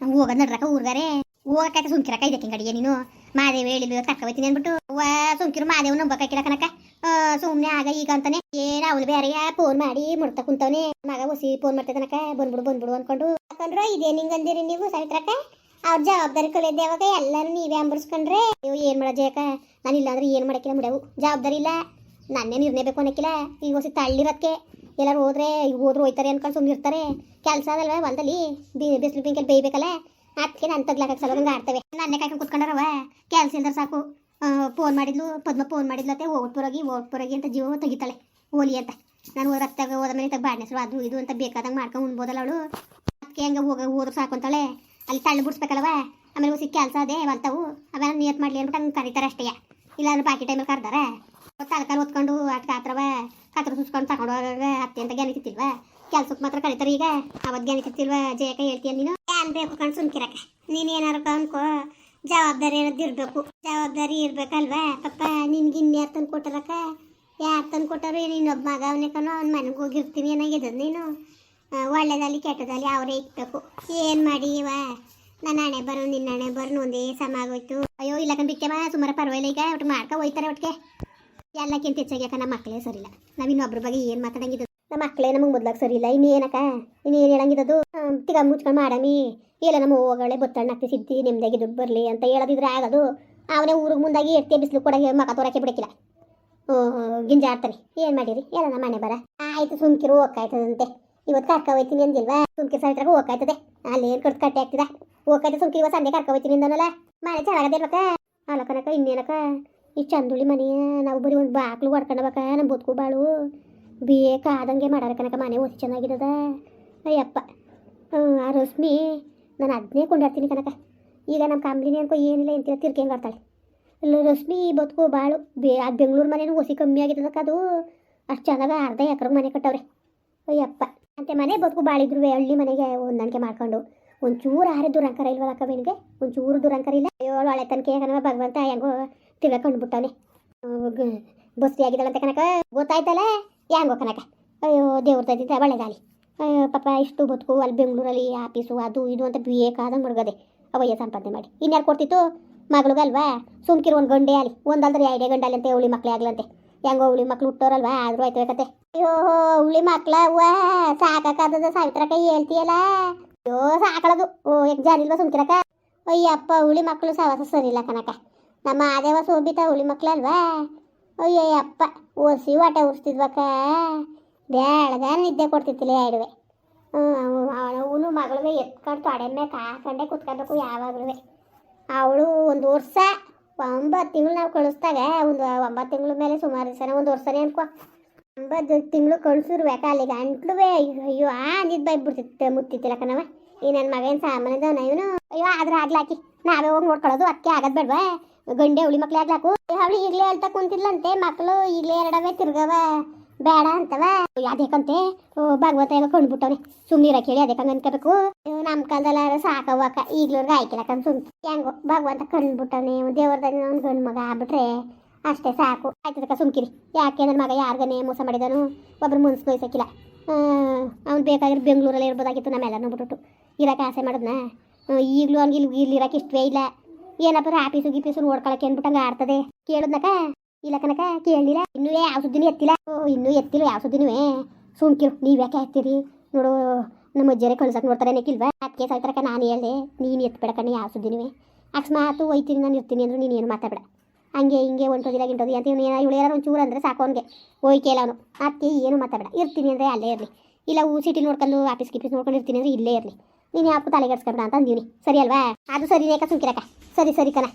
ಹೋಗೋದ್ ನಡ್ರಕ ಊರ್ಗಾರೆ. ಹೋಗಕ್ಕ ಸುಮ್ಕಿರಕ ಇದಕ್ಕೆ ಗಡಿಗೆ ನೀನು. ಮಾದೇವ್ ಹೇಳಿಲ್ಲ ಕರ್ಕ ಹೋಯ್ತೀನಿ ಅಂದ್ಬಿಟ್ಟು. ಸುಮ್ಕಿರು ಮಾದೇವ್ ನಂಬಕ್ಕಿಲ್ಲ ಕನಕ ಸುಮ್ನೆ ಆಗ ಈಗ ಅಂತಾನೆ. ಏನ ಅವಳು ಬೇರೆ ಫೋನ್ ಮಾಡಿ ಮುಡ್ತಾ ಕುಂತವನೆ. ಮಗ ಹೊಸಿ ಫೋನ್ ಮಾಡ್ತಿದ್ದಾನಕ ಬಂದ್ಬಿಡು ಬಂದ್ಬಿಡು ಅನ್ಕೊಂಡು. ಇದೇ ನಿಂಗಂದಿರಿ ನೀವು ಸಾವಿತ್ರಕ್ಕ ಅವ್ರ ಜವಾಬ್ದಾರಿ ಕಳೆದೇವಾಗ ಎಲ್ಲರೂ ನೀವೇ ಅಂಬರ್ಸ್ಕೊಂಡ್ರೆ. ನೀವು ಏನ್ ಮಾಡೋ ಜಯಕ ನಾನು ಇಲ್ಲ ಅಂದ್ರೆ ಏನ್ ಮಾಡಕ್ಕಿಲ್ಲ ಮುಡವು ಜವಾಬ್ದಾರಿ ಇಲ್ಲ. ನನ್ನೇ ನಿರ್ಣಯ ಬೇಕು ಅನ್ನಕ್ಕಿಲ್ಲ ಈಗ ಹೊಸ ತಳ್ಳಿರೋದಕ್ಕೆ ಎಲ್ಲರೂ ಹೋದ್ರೆ ಈಗ ಹೋದ್ರು ಹೋಯ್ತಾರೆ ಅನ್ಕೊಂಡು ಸುಮ್ಮನೆ ಇರ್ತಾರೆ. ಕೆಲಸ ಅದಲ್ವ ಹೊಲದಲ್ಲಿ? ಬಿಸಿಲು ಬಿಂಕಲ್ಲಿ ಬೇಯ್ಬೇಕಲ್ಲ? ಅದಕ್ಕೆ ನಾನು ತಗ್ಲಾಕಕ್ಕೆ ಸಲ ಹಂಗೆ ಆಡ್ತವೆ. ನನ್ನೇ ಕಾಯ್ಕೊಂಡು ಕುತ್ಕೊಂಡಾರವ ಕೆಲಸ ಇಲ್ದ್ರೆ ಸಾಕು. ಫೋನ್ ಮಾಡಿದ್ಲು, ಪದ್ಮ ಫೋನ್ ಮಾಡಿದ್ಲತ್ತೆ ಓಟ್ಪುರೋಗಿ ಓಟ್ಪುರಾಗಿ ಅಂತ ಜೀವ ತೆಗಿತಾಳೆ. ಓಲಿ ಅಂತ. ನಾನು ರಕ್ತಾಗ ಹೋದ ಮೇಲೆ ತಗ ಬಾಡ್ನೆ ಹೆಸರು ಅದು, ಇದು ಅಂತ ಬೇಕಾದಂಗೆ ಮಾಡ್ಕೊಂಡು ಉಣ್ಬೋದಲ್ಲ ಅವಳು. ಅದಕ್ಕೆ ಹಂಗೆ ಹೋಗ, ಹೋದ್ರು ಸಾಕು ಅಂತಾಳೆ. ಅಲ್ಲಿ ತಳ್ಳು ಬಿಡಿಸ್ಬೇಕಲ್ವ ಆಮೇಲೆ ಹೊಸ ಕೆಲಸ ಅದೇ ಬಂತವು ಅವೆಲ್ಲ ನಿಯತ್ ಮಾಡ್ಲಿ ಅಂದ್ಬಿಟ್ಟು ಹಂಗೆ ಕರೀತಾರೆ ಅಷ್ಟೇ. ಇಲ್ಲ ಅಂದ್ರೆ ಬಾಕಿ ಟೈಮಲ್ಲಿ ಕರ್ದಾರೆ. ತಲಕಾಲು ಓದ್ಕೊಂಡು ಅಟ್ಕ ಹತ್ರವ ಕತ್ರ ಸುಸ್ಕೊಂಡು ತಗೊಂಡು ಹೋಗ ಅತ್ತೆ ಅಂತ ಜ್ಞಾನಿತಿಲ್ವ ಕೆಲ್ಸಕ್ಕೆ ಮಾತ್ರ ಕರೀತಾರೆ ಈಗ. ಅವತ್ತು ಜ್ಞಾನಿತಿಲ್ವ ಜಯಕ ಹೇಳ್ತೀಯ ನೀನು? ಏನ್ ಬೇಕು ಕಣ್ ಸುಮ್ಕಿರಕ ನೀನು ಏನಾರು ಅನ್ಕೋ. ಜವಾಬ್ದಾರಿ ಅನ್ನೋದು ಇರಬೇಕು. ಜವಾಬ್ದಾರಿ ಇರ್ಬೇಕಲ್ವಾ? ಪಪ್ಪ, ನಿನ್ಗೆ ಇನ್ಯಾರು ತಂದು ಕೊಟ್ಟರಕ್ಕ? ಯಾರು ತಂದು ಕೊಟ್ಟರು? ನೀನೊಬ್ಬ ಮಗ ಅವನೇ ಕಣೋ? ಅವ್ನ ಮನೆಗೆ ಹೋಗಿರ್ತೀನಿ ಏನಾಗಿದ್ದದು ನೀನು? ಒಳ್ಳೇದಲ್ಲಿ ಕೆಟ್ಟದಲ್ಲಿ ಅವರೇ ಇಕ್ಬೇಕು. ಏನು ಮಾಡಿ ಇವ? ನನ್ನ ಹಣೆ ಬರೋ ನಿನ್ನ ಹಣೆ ಬರೋ ಒಂದೇ ಸಮ ಆಗೋಯ್ತು ಅಯ್ಯೋ, ಇಲ್ಲ ಕಂಡು ಬಿಟ್ಟೆವ ಸುಮಾರು ಪರವಾಗಿಲ್ಲ ಈಗ. ಒಟ್ಟು ಮಾಡ್ಕೊ ಹೋಯ್ತಾರೆ ಒಟ್ಟಿಗೆ ಎಲ್ಲಕ್ಕಿಂತ ಹೆಚ್ಚಾಗಿ ಯಾಕೆ ನಮ್ಮ ಮಕ್ಕಳೇ ಸರಿಲ್ಲ ನಾವು ಇನ್ನೊಬ್ರ ಬಗ್ಗೆ ಏನು ಮಾತಾಡಂಗಿದ್ದು ನಮ್ಮ ಮಕ್ಕಳೇ ನಮಗೆ ಮೊದ್ಲಾಗ ಸರಿ ಇಲ್ಲ ಇನ್ನೇನಕ್ಕ ಇನ್ನೇನು ಹೇಳಂಗಿದ್ದು ತಿಗ ಮುಚ್ಕೊಂಡು ಮಾಡಮಿ. ಇಲ್ಲ ನಮ್ಮ ಹೋಗಳೆ ಬೊತ್ತಣ್ಣ ಹಾಕ್ತಿ, ಸಿದ್ದಿ ದುಡ್ಡು ಬರಲಿ ಅಂತ ಹೇಳೋದಿದ್ರೆ ಆಗೋದು. ಅವನೇ ಊರಿಗೆ ಮುಂದಾಗಿ ಎಡ್ತೆ ಬಿಸಿಲು ಕೂಡ ಮಕ ತೋರಕ್ಕೆ ಬಿಡಕ್ಕಿಲ್ಲ ಗಿಂಜ ಆಡ್ತಾನೆ. ಏನು ಮಾಡಿರಿ? ಎಲ್ಲ ನಮ್ಮ ಮನೆ ಬರ. ಆಯ್ತು ಸುಮ್ಕಿರು ಹೋಗ್ಕಾಯ್ತದಂತೆ ಇವತ್ತು ಕರ್ಕ ಹೋಯ್ತೀನಿ ಅಂದಿಲ್ವಾ? ಸುಮ್ಕಿ ಸೈಟ್ರಾಗ ಹೋಗ್ಕಾಯ್ತದೆ ಅಲ್ಲಿ ಏನು ಕಟ್ ಕಟ್ಟೆ ಆಗ್ತದೆ ಹೋಗ್ಕಾಯ್ತು ಸುಮ್ಕಿ ಇವತ್ತು ಸಂಡೆ ಕರ್ಕ ಹೋಯ್ತೀನಿ ಅಂದನಲ್ಲ? ಮನೆ ಚೆನ್ನಾಗದಿರ್ಬೇಕ ಅಲ್ಲ ಕನಕ ಇನ್ನೇನಕ ಈ ಚಂದುಳಿ ಮನೆ, ನಾವು ಬರೀ ಒಂದು ಬಾಕ್ಲು ಹೊಡ್ಕೊಂಡಬೇಕ ನಮ್ಮ ಬದುಕು ಬಾಳು. ಬೇಕಾದಂಗೆ ಮಾಡಾರ ಕನಕ ಮನೆ ಒಸಿ ಚೆನ್ನಾಗಿದ್ದದ ಅಯ್ಯಪ್ಪ, ಆ ರಶ್ಮಿ, ನಾನು ಅದನ್ನೇ ಕೊಂಡಾಡ್ತೀನಿ ಕನಕ ಈಗ ನಮ್ಮ ಕಾಂಬ್ಲಿನಿ ಅನ್ಕೋ, ಏನಿಲ್ಲ ಎಂತಿಲ್ಲ ತಿರ್ಕೆಂಗೆ ಆಡ್ತಾಳೆ. ಇಲ್ಲ ರಶ್ಮಿ ಬದುಕು ಬಾಳು. ಬೇ, ಆ ಬೆಂಗಳೂರು ಮನೇನು ಒಸಿ ಕಮ್ಮಿ ಆಗಿದ್ದದಕ್ಕ ಅದು. ಅಷ್ಟು ಚೆನ್ನಾಗ ಅರ್ಧ ಎಕರೆ ಮನೆ ಕಟ್ಟವ್ರೆ. ಅಯ್ಯಪ್ಪ, ಅಂತೆ ಮನೆ ಬದುಕು ಬಾಳಿದ್ರು ಹಳ್ಳಿ ಮನೆಗೆ ಹೊಂದಾಣಿಕೆ ಮಾಡ್ಕೊಂಡು. ಒಂಚೂರು ಆರೆ ದುರಂಕರ ಇಲ್ವಲ್ಲ ಅಕ್ಕ ಬೆಳಿಗ್ಗೆ ಒಂಚೂರು ದುರಂಕರ ಇಲ್ಲ. ಅಯ್ಯೋ ಒಳ್ಳೆ ತನಕ ಕನವ ಭಗವಂತ ಹೆಂಗೋ ತಿರ್ಗ ಕಂಡುಬಿಟ್ಟವನೆ ಬಸ್ತಿ ಆಗಿದ್ದಾಳಂತ ಕನಕ ಗೊತ್ತಾಯ್ತಲ್ಲ ಹ್ಯಾಂಗೋ ಕನಕ ಅಯ್ಯೋ, ದೇವ್ರ ತಂದಿದ್ದ ಒಳ್ಳೆದಾಲಿ ಅಯ್ಯೋ, ಪಾಪ, ಇಷ್ಟು ಬದುಕು, ಅಲ್ಲಿ ಬೆಂಗಳೂರಲ್ಲಿ ಆಫೀಸು, ಅದು ಇದು ಅಂತ ಬೇಕಾದಂಗೆ ಮುಳುಗದೆ ಅವಯ್ಯ ಸಂಪಾದನೆ ಮಾಡಿ. ಇನ್ಯಾರು ಕೊಡ್ತಿತ್ತು? ಮಗಳಿಗಲ್ವಾ ಸುಮ್ಕಿರು ಒಂದು ಗಂಡೆ ಅಲ್ಲಿ ಒಂದಲ್ದ್ರೆ ಎರಡೇ ಗಂಡೆ ಅಲ್ಲಿ ಅಂತ ಅವಳಿ ಮಕ್ಳೇ ಆಗ್ಲಂತೆ. ಹೆಂಗೋ ಅವಳಿ ಮಕ್ಳು ಹುಟ್ಟೋರಲ್ವಾ? ಆದ್ರೂ ಆಯ್ತು ಕತೆ ಅಯ್ಯೋ, ಹುಳಿ ಮಕ್ಳ ಅವ್ವ ಸಾಕಾಗದ ಸಾವಿತ್ರಕ್ಕ ಹೇಳ್ತೀಯಲ್ಲ? ಅಯ್ಯೋ, ಸಾಕಳದು. ಓ ಎಕ್ ಜಾನಿಲ್ವಾ ಸುಮ್ಕಿರಕ ಅಯ್ಯಪ್ಪ, ಹುಳಿ ಮಕ್ಕಳು ಸವಾಸ ಸರಿಲ್ಲ ಕನಕ ನಮ್ಮ ಆದೇವ ಸೋಬಿತ ಹುಳಿ ಮಕ್ಳಲ್ವಾ? ಅಯ್ಯಯ್ಯಪ್ಪ ಓಸಿ ಆಟ ಉರ್ಸ್ತಿದ್ವಕ್ಕ. ಬೇಡದ ನಿದ್ದೆ ಕೊಡ್ತಿತ್ತಿಲ್ಲ ಎರಡುವೆ ಅವನು ಮಗಳೇ ಎತ್ಕೊಂಡು ತೊಡೆ ಮೇಲೆ ಕಾಕಂಡೆ ಕುತ್ಕೋಬೇಕು ಯಾವಾಗಲೂ ಅವಳು ಒಂದು ವರ್ಷ, ಒಂಬತ್ತು ತಿಂಗಳು ನಾವು ಕಳಿಸ್ದಾಗ ಒಂದು ಒಂಬತ್ತು ತಿಂಗಳ ಮೇಲೆ ಸುಮಾರು ದಿವಸ ಒಂದು ವರ್ಷನೇ ಅನ್ಕೋ. ಒಂಬತ್ತು ತಿಂಗಳು ಕಳ್ಸಿರ್ಬೇಕ ಅಲ್ಲಿ ಗಂಟ್ಲುವೆ ಅಯ್ಯೋ ಆ ಅಂದಿದ್ದು ಬೈಬಿಡ್ತಿತ್ತು ಮುತ್ತಿತ್ತಿಲ್ಲ ಕಣವ ಈ ನನ್ನ ಮಗನ ಸಾಮಾನ್ಯದವನ ಇವನು. ಅಯ್ಯೋ, ಆದ್ರೆ ಆಗ್ಲಾಕಿ. ನಾವೇ ಹೋಗಿ ನೋಡ್ಕೊಳ್ಳೋದು ಅದಕ್ಕೆ ಆಗೋದು ಬೇಡ್ವಾ? ಗಂಡೆ ಹುಳಿ ಮಕ್ಳು ಆಗ್ಲಾಕು? ಅವಳು ಈಗಲೇ ಹೇಳ್ತಾ ಕುಂತಿದ್ಲಂತೆ ಮಕ್ಕಳು ಈಗಲೇ ಎರಡವೇ ತಿರ್ಗವ ಬೇಡ ಅಂತವ ಅದೇಕಂತೆ ಭಗವಂತ ಎಲ್ಲ ಕಂಡ್ಬಿಟ್ಟವ್ನೆ? ಸುಮ್ಮನಿರ ಕೇಳಿ ಅದಕ್ಕೆ ಅನ್ಕೋಬೇಕು. ನಮ್ಮ ಕಾಲದಲ್ಲ ಸಾಕವ್ವಕ್ಕ ಈಗ್ಲೂರ್ಗೆ ಆಯ್ಕಿಲ್ಲಕಂತ ಸುಮ್ ಹೆಂಗೋ, ಭಗವಂತ ಕಂಡ್ಬಿಟ್ಟವನೆ. ದೇವ್ರದಾಗ ಅವ್ನು ಗಂಡು ಮಗ ಆಗ್ಬಿಟ್ರೆ ಅಷ್ಟೇ ಸಾಕು. ಆಯ್ತದಕ್ಕ ಸುಮ್ಕಿರಿ. ಯಾಕೆ ನನ್ನ ಮಗ ಯಾರ್ಗನೆ ಮೋಸ ಮಾಡಿದನು? ಒಬ್ರು ಮುನ್ಸ್ ಬಯಸಕ್ಕಿಲ್ಲ ಅವ್ನು ಬೇಕಾಗಿರೋ ಬೆಂಗಳೂರಲ್ಲಿ ಇರ್ಬೋದಾಗಿತ್ತು ನಮ್ಮೆಲ್ಲ ನೋಡ್ಬಿಟ್ಟು ಇರಕ ಆಸೆ ಮಾಡಿದ್ನ? ಈಗಲೂ ಅವ್ನಿಗೆ ಇಲ್ಲಿ ಇರಕ್ಕೆ ಇಷ್ಟವೇ ಇಲ್ಲ. ಏನಪ್ಪ ಆಫೀಸು ಗೀಫೀಸು ನೋಡ್ಕೊಳಕ್ಕೆ ಅನ್ಬಿಟ್ಟಂಗೆ ಆಡ್ತದೆ. ಕೇಳಿದ್ನಕ? ಇಲ್ಲ ಕನಕ ಕೇಳಿಲ್ಲ. ಇನ್ನೂ ಯಾವ ಸುದ್ದಿನೂ ಎತ್ತಿಲ್ಲ. ಓ, ಇನ್ನೂ ಎತ್ತಿಲ್ಲ, ಯಾವ ಸುದ್ದಿನೂ ಸುಮ್ಕಿರು ನೀವು ಯಾಕೆ ಹಾಕ್ತೀರಿ ನೋಡು, ನಮ್ಮ ಅಜ್ಜರೇ ಕಳ್ಸಕ್ಕೆ ನೋಡ್ತಾರೆ ನೆಕ್ಕಿಲ್ವಾ ಅದಕ್ಕೆ ಸಾಯ್ತಾರಕ ನಾನು ಹೇಳ್ದೆ, ನೀನು ಎತ್ಬೇಡ ಕಣ್ಣೆ ಯಾವ ಸುದ್ದಿನೂ ಅಕಸ್ಮಾತ್ ಒಯ್ತೀನಿ ನಾನು ಇರ್ತೀನಿ ಅಂದ್ರೆ ನೀನು ಏನು ಮಾತಾಡ ಹಂಗೆ ಹಿಂಗೆ ಹೊಂಟೋದಿಲ್ಲ ಗಿಂಟೋದಿ ಅಂತ ಇವನು ಇವಳು ಏನಾರು ಒಂಚೂರು ಅಂದರೆ ಸಾಕು ಅವನಿಗೆ. ಹೋಯ್ಕೇಲ ಅವನು. ಅದಕ್ಕೆ ಏನು ಮಾತಾಡ ಇರ್ತೀನಿ ಅಂದರೆ ಅಲ್ಲೇ ಇರಲಿ. ಇಲ್ಲ ಊ ಸಿಟಿ ನೋಡ್ಕೊಂಡು, ಆಫೀಸ್ ಗೀಫೀಸ್ ನೋಡ್ಕೊಂಡು ಇರ್ತೀನಿ ಅಂದರೆ ಇಲ್ಲೇ ಇರಲಿ. ನೀನು ಯಾಕೆ ತಲೆಗೆಡ್ಸ್ಕೊಂಡ ಅಂತ ಅಂದೀನಿ ಸರಿ ಅಲ್ವಾ? ಅದು ಸರಿ ರೇಖಾ ಸರಿ ಸರಿ ಕಣ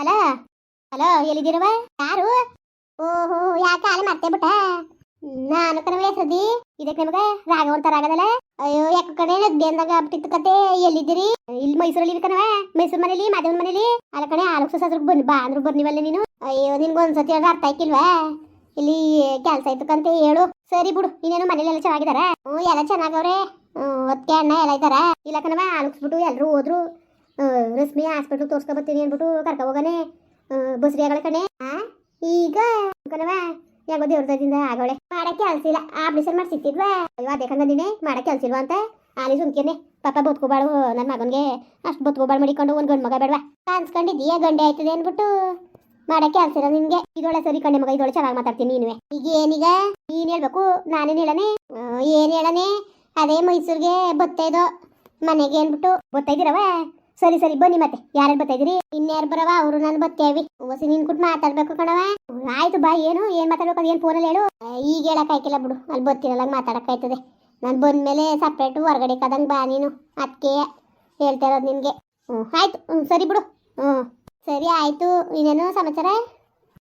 ಅಲ ಹಲೋ ಎಲ್ಲಿದ್ದೀರವ ಯಾರು ಓಹೋ ಯಾಕೆ ಅಲ್ಲಿ ಮತ್ತೆ ಬಿಟ್ಟ ನಾನು ಕಣವೇ ಸದಿ ಇದಕ್ಕೆ ನಿಮಗೆ ರಾಘವಂತ ರಾಗದಲ್ಲ ಅಯ್ಯೋ ಯಾಕೆ ಕಡೆ ನದ್ದೆ ಬಿಟ್ಟಿತ್ತು ಕತೆ ಎಲ್ಲಿದ್ದೀರಿ ಇಲ್ಲಿ ಮೈಸೂರಲ್ಲಿ ಇರ್ಕನವ ಮೈಸೂರು ಮನೇಲಿ ಮಾದೇವನ ಮನೇಲಿ ಅಲ್ಲ ಕಣೆ ಆಲೋಕ್ಸ ಸಾಸ್ರಿಗೆ ಬಂದು ಬಾ ಅಂದ್ರು ಬರ್ನಿವಲ್ಲ ನೀನು ಅಯ್ಯೋ ನಿನ್ಗೆ ಒಂದ್ಸತಿ ಅರ್ಥ ಆಯ್ಕಿಲ್ವಾ ಇಲ್ಲಿ ಕೆಲಸ ಕಂತೆ ಹೇಳು ಸರಿ ಬಿಡು ಇನ್ನೇನು ಮನೇಲೆಲ್ಲ ಚೆನ್ನಾಗಿದಾರ ಹ್ಞೂ ಎಲ್ಲ ಚೆನ್ನಾಗವ್ರೆ ಒತ್ತಿಗೆ ಅಣ್ಣ ಎಲ್ಲ ಇದ್ದಾರ ಇಲ್ಲ ಕಣವ ಅಲುಗಿಸ್ಬಿಟ್ಟು ಎಲ್ಲರೂ ಹೋದ್ರು. ರಶ್ಮಿ ಹಾಸ್ಪಿಟಲ್ ತೋರ್ಸ್ಕೊ ಬರ್ತೀನಿ ಅಂದ್ಬಿಟ್ಟು ಕರ್ಕೊ ಹೋಗನೆ. ಆಗಳ ಕಣೆ. ಈಗ? ಕಣವ ಯಾಕೋ ದೇವ್ರದಿಂದ ಆಗವಳೆ. ಮಾಡಕ್ಕೆ ಕೆಲ್ಸ ಇಲ್ಲ. ಆಪರೇಷನ್ ಮಾಡ್ಸಿತ್ತಿದ್ವಾ ಅಯ್ಯೋ, ಅದೇ ಕಂಗಂದಿನಿ ಮಾಡಕ್ಕೆ ಕೆಲ್ಸ ಇಲ್ವಾ ಅಂತ. ಆಲಿ ಸುಮ್ಕೇನೆ. ಪಾಪ ಬದುಕೋಬಾಳು ನನ್ನ ಮಗನಿಗೆ. ಅಷ್ಟು ಬದುಕೋಬಾಳು ಮಡಿಕೊಂಡು, ಒಂದು ಗಂಡು ಮಗ ಬೇಡವಾ. ಕಾಣಿಸ್ಕೊಂಡಿದ್ದೀಯ ಗಂಡೆ ಆಯ್ತದೆ ಅಂದ್ಬಿಟ್ಟು ಮಾಡಕ್ಕೆ ಕೆಲ್ಸ ಇಲ್ಲ ನಿನ್ಗೆ. ಇದೊಳೆ ಸರಿ ಕಣ್ಣೆ ಮಗ ಇದೊಳೆ ಚೆನ್ನಾಗಿ ಮಾತಾಡ್ತೀನಿ ನೀನುವೆ. ಈಗ ಏನೀಗ ನೀನ್ ಹೇಳ್ಬೇಕು, ನಾನೇನು ಹೇಳನೆ? ಏನ್ ಹೇಳನೆ? ಅದೇ ಮೈಸೂರಿಗೆ ಬತ್ತೈದೋ ಮನೆಗೆ ಏನ್ಬಿಟ್ಟು ಬತ್ತೈದಿರವ ಸರಿ ಸರಿ, ಬನ್ನಿ ಮತ್ತೆ. ಯಾರು ಬತ್ತೈದಿರಿ ಇನ್ಯಾರು ಬರವ ಅವರು ನಾನು ಬತ್ತೇವಿ ಓಸಿ, ನಿನ್ ಕುಟ್ ಮಾತಾಡ್ಬೇಕು ಕಣವ ಆಯ್ತು, ಬಾ, ಏನು? ಏನ್ ಮಾತಾಡ್ಬೇಕು? ಏನ್ ಫೋನಲ್ಲಿ ಹೇಳು. ಈಗ ಹೇಳಕ್ ಆಯ್ಕಿಲ್ಲ ಬಿಡು. ಅಲ್ಲಿ ಬತ್ತಿರಲ್ಲ ಮಾತಾಡಕ್ ಆಯ್ತದೆ. ನಾನು ಬಂದ್ಮೇಲೆ ಸಪ್ರೇಟ್ ಹೊರಗಡೆ ಕದಂಗ್ ಬಾ ನೀನು. ಅದಕ್ಕೆ ಹೇಳ್ತಾ ಇರೋದು ನಿನ್ಗೆ. ಹ್ಞೂ ಆಯ್ತು. ಹ್ಞೂ ಸರಿ ಬಿಡು. ಹ್ಞೂ ಸರಿ, ಆಯ್ತು. ಇನ್ನೇನು ಸಮಾಚಾರ?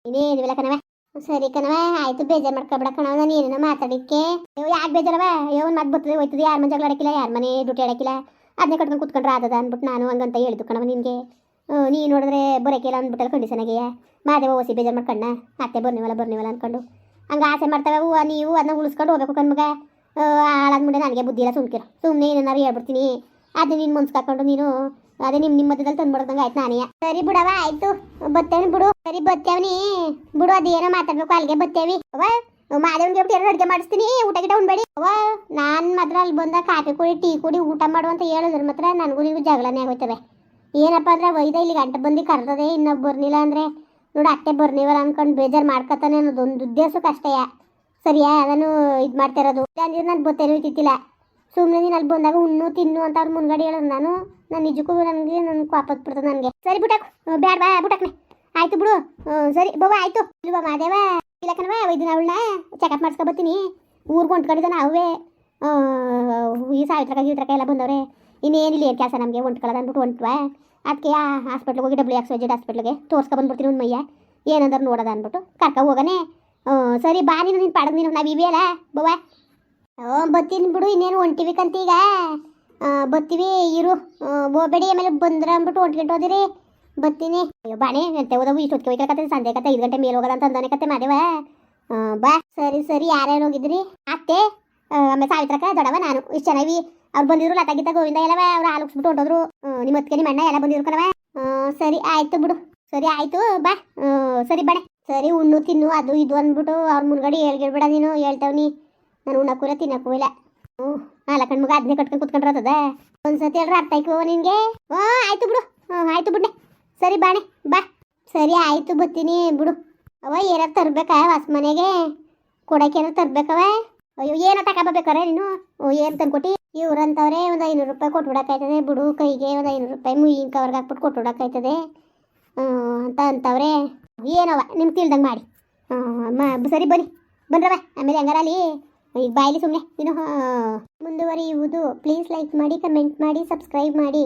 ಇನ್ನೇನಿಲ್ಲ ಕಣವ ಸರಿ ಕಣವ ಆಯ್ತು, ಬೇಜಾರು ಮಾಡ್ಕೊಬೇಡ ಕಣವ ನಾನು ಏನೇನೋ ಮಾತಾಡಿಕ್ಕೆ ಯಾಕೆ ಬೇಜಾರವ ಅಯ್ಯೋ, ಒಂದು ಮಾತು ಬರ್ತದೆ ಹೋಯ್ತದೆ, ಯಾರ ಮನೆ ಜಗಳ ಆಡಕ್ಕಿಲ್ಲ, ಯಾರ ಮನೆ ದುಟಿ ಆಡಕ್ಕಿಲ್ಲ ಅದನ್ನೇ ಕಟ್ಕೊಂಡು ಕುತ್ಕೊಂಡ್ರೆ ಆದದ ಅಂದ್ಬಿಟ್ಟು ನಾನು ಹಂಗಂತ ಹೇಳಿದ್ದು ಕಣವ ನಿನಗೆ. ನೀ ನೋಡಿದ್ರೆ ಬರೋಕಿಲ್ಲ ಅಂದ್ಬಿಟ್ಟಲ್ಲ ಕಂಡೀಸನಾಗೆಯ ಮಾದೇವ ಓಸಿ ಬೇಜಾರು ಮಾಡ್ಕಣ್ಣ. ಅತ್ತೆ ಬರ್ನಿವಲ್ಲ ಬರ್ನಿವಲ್ಲ ಅನ್ಕೊಂಡು. ಹಂಗೆ ಆಸೆ ಮಾಡ್ತಾವೆ ಹೂವು ನೀವು ಅದನ್ನ ಉಳಿಸ್ಕೊಂಡು ಹೋಗ್ಬೇಕು ಕಣ್ಮಗ. ಹಾಳಾದ್ಬಿಟ್ಟೆ ನನಗೆ ಬುದ್ಧಿ ಇಲ್ಲ ಸುಮ್ಕಿರು. ಸುಮ್ಮನೆ ಏನಾರು ಹೇಳ್ಬಿಡ್ತೀನಿ. ಅದು ನೀನು ಮುನ್ಸ್ಕಾಕೊಂಡು ನೀನು ಅದೇ ನಿಮ್ಮ ನಿಮ್ಮ ಮಧ್ಯದಲ್ಲಿ ತಂದ್ಬಿಡ್ದಂಗೆ ಆಯ್ತು ನಾನೇ. ಸರಿ ಬಿಡವ ಆಯ್ತು. ಬತ್ತೇನ್ ಬಿಡು. ಸರಿ ಬತ್ತೇವನಿ. ಬಿಡು ಅದೇನೋ ಮಾತಾಡ್ಬೇಕು, ಅಲ್ಲಿಗೆ ಬತ್ತೇವಿ. ಅವ ಮಾದೇವನ್ಗೆ ಬಿಟ್ಟು ಎರಡು ಅಡುಗೆ ಮಾಡಿಸ್ತೀನಿ. ಊಟ ಗಿಟ ಉಣ್ಬೇಡಿ. ಅವ ನಾನು ಮಾತ್ರ ಅಲ್ಲಿ ಬಂದ ಕಾಫಿ ಕುಡಿ, ಟೀ ಕುಡಿ, ಊಟ ಮಾಡು ಅಂತ ಹೇಳಿದ್ರು ಮಾತ್ರ ನನಗೂ ನೀವು ಜಗಳನೇ ಆಗೋಯ್ತವೆ ಏನಪ್ಪ ಅಂದ್ರೆ ವೈದ ಇಲ್ಲಿ ಗಂಟೆ ಬಂದು ಕರ್ತದೆ ಇನ್ನೊಬ್ಬ ಬರ್ನಿಲ್ಲ ಅಂದ್ರೆ. ನೋಡು, ಅತ್ತೆ ಬರ್ನಿವಲ್ಲ ಅನ್ಕೊಂಡು ಬೇಜಾರು ಮಾಡ್ಕೊತಾನೆ ಅನ್ನೋದೊಂದು ಉದ್ದೇಶಕ್ಕೆ ಅಷ್ಟೇಯ ಸರಿಯಾ, ಅದನ್ನು ಇದು ಮಾಡ್ತಾ ಇರೋದು. ಅಂದ್ರೆ ನಾನು ಬತ್ತೇನು ಹೋಯ್ತಿತ್ತಿಲ್ಲ ಸುಮ್ಮನೆ ನೀನು ಅಲ್ಲಿ ಬಂದಾಗ ಉಣ್ಣು ತಿನ್ನು ಅಂತ ಅವ್ರ ಮುಂದ್ಗಡೆ ಹೇಳೋದು ನಾನು. ನಾನು ನಿಜಕ್ಕೂ ನನಗೆ ನನ್ನ ಕೋಪತ್ ಬಿಡ್ತದೆ ನನಗೆ. ಸರಿ ಬಿಟಾಕು ಬ್ಯಾಡ ಬಾ ಬಿಟಾಕ್ನೆ ಆಯ್ತು ಬಿಡು. ಸರಿ ಬವ್ವ ಆಯ್ತು. ಇಲ್ವಾ ಮಾದೇವ ಇಲ್ಲ ಕಣವ ಇದನ್ನ ಅವಳನ್ನ ಚೆಕಪ್ ಮಾಡಿಸ್ಕೊ ಬರ್ತೀನಿ. ಊರ್ಗೆ ಹೊಂಟ್ಕೊಂಡಿದ್ದ ಆ, ಈ ಸಾವಿತ್ರಕ ಗೀತ್ರಕ ಎಲ್ಲ ಬಂದವ್ರೆ. ಇನ್ನೇನಿಲ್ಲ ಏನು ಕೆಲಸ ನಮಗೆ ಹೊಂಟ್ಕೊಳ್ಳೋದು ಅಂದ್ಬಿಟ್ಟು ಹೊಂಟ್ವ. ಅದಕ್ಕೆ ಆ ಹಾಸ್ಪಿಟ್ಲಿಗೆ ಹೋಗಿ ಡಬ್ಲ್ಯೂ ಎಕ್ಸ್ ಜೆಡ್ ಹಾಸ್ಪಿಟ್ಲಿಗೆ ತೋರ್ಸ್ಕೊ ಬಂದ್ಬಿಡ್ತೀನಿ ಒಂದು ಮಯ್ಯ ಏನಂದ್ರೆ ನೋಡೋದ ಅಂದ್ಬಿಟ್ಟು ಕರ್ಕ ಹೋಗನೆ. ಸರಿ ಬಾ ನೀನು ನೀನು ಪಾಡೋದು ನೀನು. ನಾವು ಇವೆಯಲ್ಲ ಬವ್ವ ಓ ಬತ್ತೀನಿ ಬಿಡು, ಇನ್ನೇನು ಹೊಂಟಿವಿ ಈಗ. ಬತ್ತೀವಿ, ಇರು ಹೋಗಬೇಡಿ, ಆಮೇಲೆ ಬಂದ್ರ ಅಂದ್ಬಿಟ್ಟು ಹೊಂಟ್ಕೊಂಡು ಹೋದಿರಿ. ಬತ್ತೀನಿ. ಅಯ್ಯೋ, ಬಾಣೆ, ಎಂತೆ ಹೋದವು, ಇಷ್ಟೊತ್ತಿಗೆ ಹೋಗ್ಬೇಕತ್ತೆ ಸಂಜೆ ಕತೆ, ಐದು ಗಂಟೆ ಮೇಲೆ ಹೋಗೋದಂತ ಅಂದಾನೆ ಕತೆ ಮಾದೇವ ಬಾ, ಸರಿ ಸರಿ, ಯಾರ್ಯಾರು ಹೋಗಿದ್ರಿ? ಅತ್ತೆ ಆಮೇಲೆ ಸಾವಿತ್ರಕ್ಕ ದೊಡವ ನಾನು. ಇಷ್ಟು ಚೆನ್ನಾಗಿ ಅವ್ರು ಬಂದಿದ್ರು, ಲತಾ, ಗೀತಾ, ಗೋವಿಂದ, ಎಲ್ಲವ, ಅವ್ರು ಹಾಲು ಬಿಟ್ಟು ಹೊಂಟೋದ್ರು. ನಿಮ್ಮ ಅತ್ತಿಗೆ, ನಿಮ್ಮ ಅಣ್ಣ ಎಲ್ಲ ಬಂದಿದ್ರು ಕಣವ ಸರಿ, ಆಯ್ತು ಬಿಡು. ಸರಿ, ಆಯ್ತು, ಬಾ. ಸರಿ, ಬಾಣೆ. ಸರಿ, ಉಣ್ಣು, ತಿನ್ನು, ಅದು, ಇದು ಅಂದ್ಬಿಟ್ಟು ಅವ್ರ ಮುನ್ಗಡೆ ಹೇಳ್ಗಿಡ್ಬೇಡ ನೀನು ಹೇಳ್ತಾವ್ನಿ ನಾನು ಉಣ್ಣಕ್ಕೂರ ತಿನ್ನಕ್ಕೂ ಇಲ್ಲ ಹ್ಞೂ ಅಲ್ಲ ಕಣ್ಮಗ ಅದನ್ನೇ ಕಟ್ಕೊಂಡು ಕುತ್ಕೊಂಡಿರೋತದ ಒಂದ್ಸತಿ ಹೇಳ್ರೆ ಅರ್ಥ ನಿನಗೆ? ಓ ಆಯಿತು ಬಿಡು. ಹ್ಞೂ, ಆಯಿತು ಬಿಡ್ನೆ ಸರಿ ಬಾಣೆ, ಬಾ. ಸರಿ, ಆಯಿತು ಬರ್ತೀನಿ ಬಿಡು. ಅವ ಏನಾರು ತರ್ಬೇಕಾ ಹೊಸ ಮನೆಗೆ? ಕೊಡಕ್ಕೆ ಏನಾರು ತರ್ಬೇಕವ? ಅಯ್ಯೋ, ಏನೋ ತಗೊಬೇಕಾರೆ ನೀನು? ಏನು ತಂದ್ಕೊಟ್ಟಿ? ಇವ್ರಂತವ್ರೆ ಒಂದು ಐನೂರು ರೂಪಾಯಿ ಕೊಟ್ಬಿಡಕ್ಕಾಯ್ತದೆ ಬಿಡು ಕೈಗೆ ಒಂದು ಐನೂರು ರೂಪಾಯಿ ಮುಯ್ಯಿನ ಕವರ್ಗೆ ಹಾಕ್ಬಿಟ್ಟು ಕೊಟ್ಬಿಡಕ್ಕಾಯ್ತದೆ ಅಂತ ಅಂತವ್ರೆ. ಏನವ ನಿಮ್ಗೆ ತಿಳ್ದಂಗೆ ಮಾಡಿ. ಹಾಂ ಸರಿ ಬನ್ನಿ. ಬನ್ರವ, ಆಮೇಲೆ ಹಂಗಾರ ಅಲ್ಲಿ. ಈಗ ಬಾಯ್ಲಿ ಸುಮ್ಮನೆ ಇನ್ನು ಮುಂದುವರಿಯುವುದು. ಪ್ಲೀಸ್ ಲೈಕ್ ಮಾಡಿ ಕಮೆಂಟ್ ಮಾಡಿ ಸಬ್ಸ್ಕ್ರೈಬ್ ಮಾಡಿ.